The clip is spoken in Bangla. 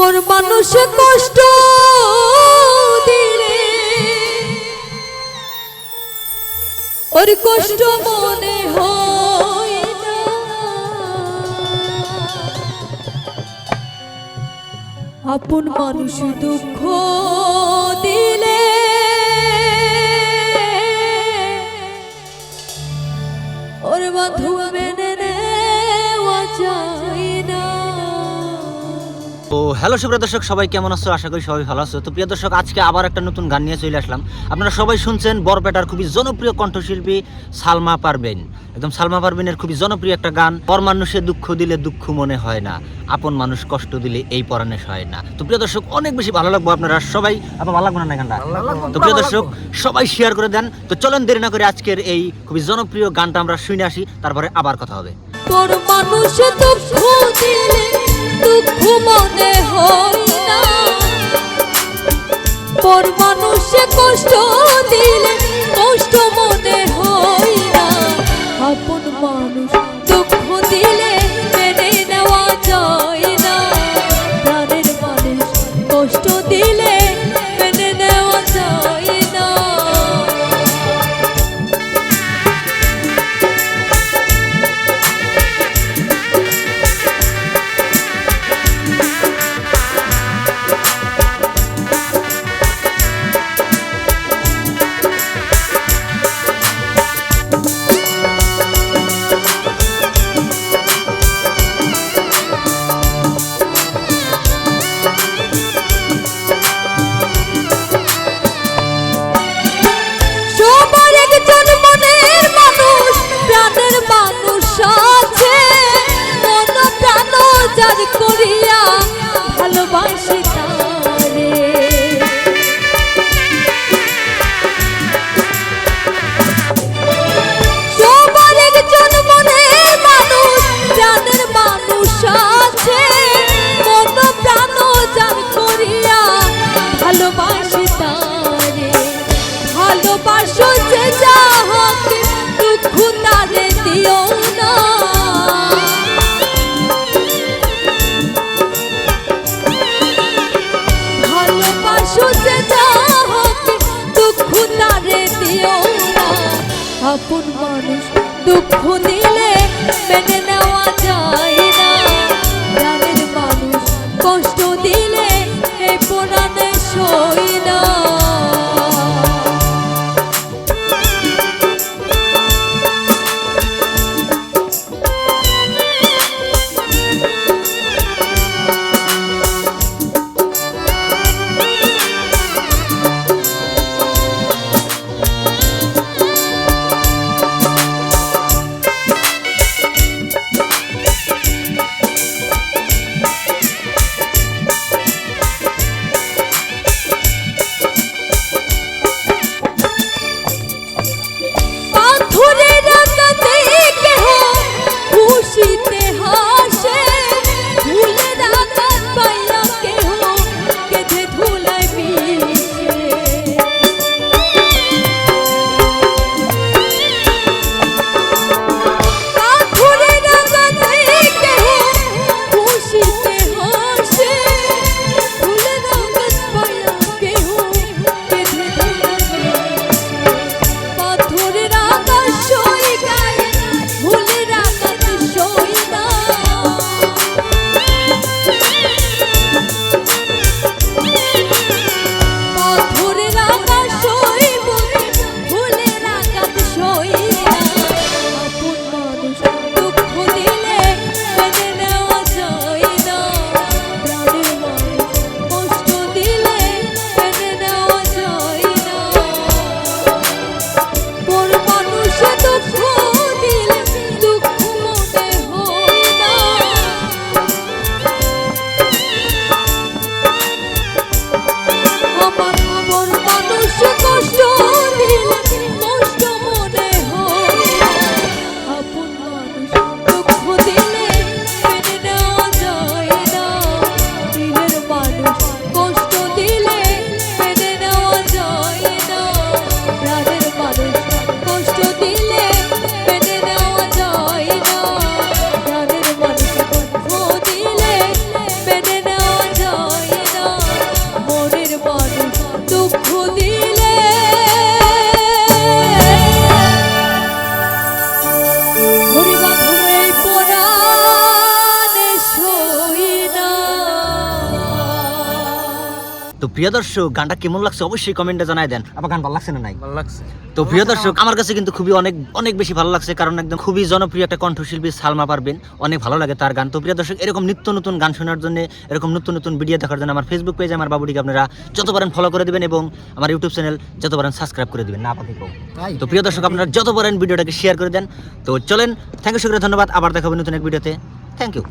পর মানুষে কষ্ট দিলে। ওর কষ্ট মনে আপন মানুষ দুঃখ দিলে। ওর বন্ধু হ্যালো সুপ্রিয় দর্শক সবাই কেমন আছো? আশা করি সবাই ভালো আছো। তো প্রিয় দর্শক আজকে আবার একটা নতুন গান নিয়ে চলে আসলাম। আপনারা সবাই শুনছেন বরপেটার খুবই জনপ্রিয় কণ্ঠশিল্পী সালমা পারবেন একদম সালমা পারবেনের খুবই জনপ্রিয় একটা গান পর মানুষে দুঃখ দিলে দুঃখ মনে হয় না আপন মানুষ কষ্ট দিলে এই পরাণে হয় না। তো প্রিয় দর্শক অনেক বেশি ভালো লাগবে আপনারা সবাই আপনার ভালো লাগবে না গানটা? তো প্রিয় দর্শক সবাই শেয়ার করে দেন। তো চলেন দেরি না করে আজকের এই খুবই জনপ্রিয় গানটা আমরা শুনে আসি তারপরে আবার কথা হবে। পর মানুষে দুঃখ দিলে দুঃখ মনে হয় না। পর মানুষে কষ্ট দিলে কষ্ট মনে হয় না। আপন মানুষ দুঃখ দিলে মেনে নেওয়া যায় না। প্রাণের মানুষ কষ্ট দিলে সীতা মানুষ দুঃখ দিলে মেনে নেওয়া প্রিয় দর্শক গানটা কেমন লাগছে অবশ্যই কমেন্টে জানাই দেন। আবার গান ভালো লাগছে না নাই? ভালো লাগছে। তো প্রিয় দর্শক আমার কাছে কিন্তু খুবই অনেক অনেক বেশি ভালো লাগছে কারণ একদম খুবই জনপ্রিয় একটা কণ্ঠশিল্পী সালমা পারবেন অনেক ভালো লাগে তার গান। তো প্রিয় দর্শক এরকম নিত্য নতুন গান শোনার জন্য এরকম নতুন নতুন ভিডিও দেখার জন্য আমার ফেসবুক পেজে আমার বাবুটিকে আপনারা যত পারেন ফলো করে দিবেন এবং আমার ইউটিউব চ্যানেল যত পারেন সাবস্ক্রাইব করে দিবেন। না পাখি তো প্রিয় দর্শক আপনারা যত পারেন ভিডিওটাকে শেয়ার করে দেন তো চলেন থ্যাংক ইউ শুক্রিয়া ধন্যবাদ। আবার দেখাবো নতুন এক ভিডিওতে থ্যাংক ইউ